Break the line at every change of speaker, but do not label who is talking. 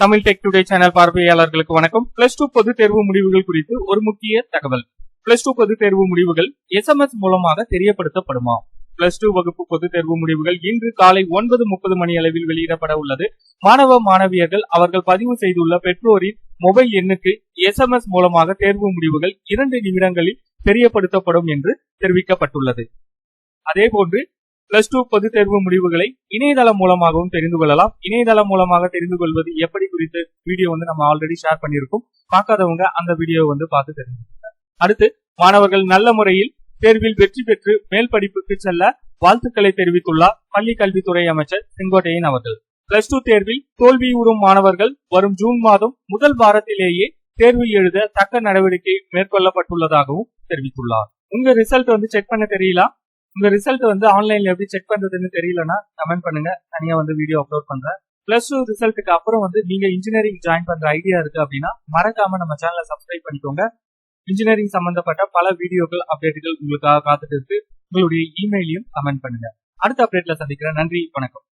Tamil tech today channel பார்வையாளர்களுக்கு வணக்கம். Plus two பொது தேர்வு முடிவுகள் குறித்து ஒரு முக்கிய தகவல். பிளஸ் டூ பொது தேர்வு முடிவுகள் எஸ்எம்எஸ் மூலமாக தெரியப்படுத்தப்படுமா? பிளஸ் டூ வகுப்பு பொது தேர்வு முடிவுகள் இன்று காலை ஒன்பது முப்பது மணி அளவில் வெளியிடப்பட உள்ளது. மாணவ மாணவியர்கள் அவர்கள் பதிவு செய்துள்ள பெற்றோரின் மொபைல் எண்ணுக்கு எஸ்எம்எஸ் மூலமாக தேர்வு முடிவுகள் இரண்டு நிமிடங்களில் தெரியப்படுத்தப்படும் என்று தெரிவிக்கப்பட்டுள்ளது. அதேபோன்று பிளஸ் டூ பொதுத் தேர்வு முடிவுகளை இணையதளம் மூலமாகவும் தெரிந்து கொள்ளலாம். இணையதளம் மூலமாக தெரிந்து கொள்வது எப்படி குறித்து வீடியோ வந்து நம்ம ஆல்ரெடி ஷேர் பண்ணியிருக்கோம். பார்க்காதவங்க அந்த வீடியோவை வந்து பார்த்து தெரிஞ்சுக்கோங்க. அடுத்து மாணவர்கள் நல்ல முறையில் தேர்வில் வெற்றி பெற்று மேல் படிப்புக்கு செல்ல வாழ்த்துக்களை தெரிவித்துள்ளார் பள்ளி கல்வித்துறை அமைச்சர் செங்கோட்டையன் அவர்கள். பிளஸ் டூ தேர்வில் தோல்வியுறும் மாணவர்கள் வரும் ஜூன் மாதம் முதல் வாரத்திலேயே தேர்வு எழுத தக்க நடவடிக்கை மேற்கொள்ளப்பட்டுள்ளதாகவும் தெரிவித்துள்ளார். உங்க ரிசல்ட் வந்து செக் பண்ண தெரியல? உங்க ரிசல்ட் வந்து ஆன்லைன்ல எப்படி செக் பண்றதுன்னு தெரியலன்னா கமெண்ட் பண்ணுங்க. தனியா வந்து வீடியோ அப்லோட் பண்றேன். பிளஸ் டூ ரிசல்ட்டுக்கு அப்புறம் வந்து நீங்க இன்ஜினியரிங் ஜாயின் பண்ற ஐடியா இருக்கு அப்படின்னா மறக்காம நம்ம சேனலை சப்ஸ்கிரைப் பண்ணிக்கோங்க. இன்ஜினியரிங் சம்பந்தப்பட்ட பல வீடியோக்கள் அப்டேட்டுகள் உங்களுக்காக காத்துட்டு இருக்கு. உங்களுடைய இமெயிலையும் கமெண்ட் பண்ணுங்க. அடுத்த அப்டேட்ல சந்திக்கிறேன். நன்றி வணக்கம்.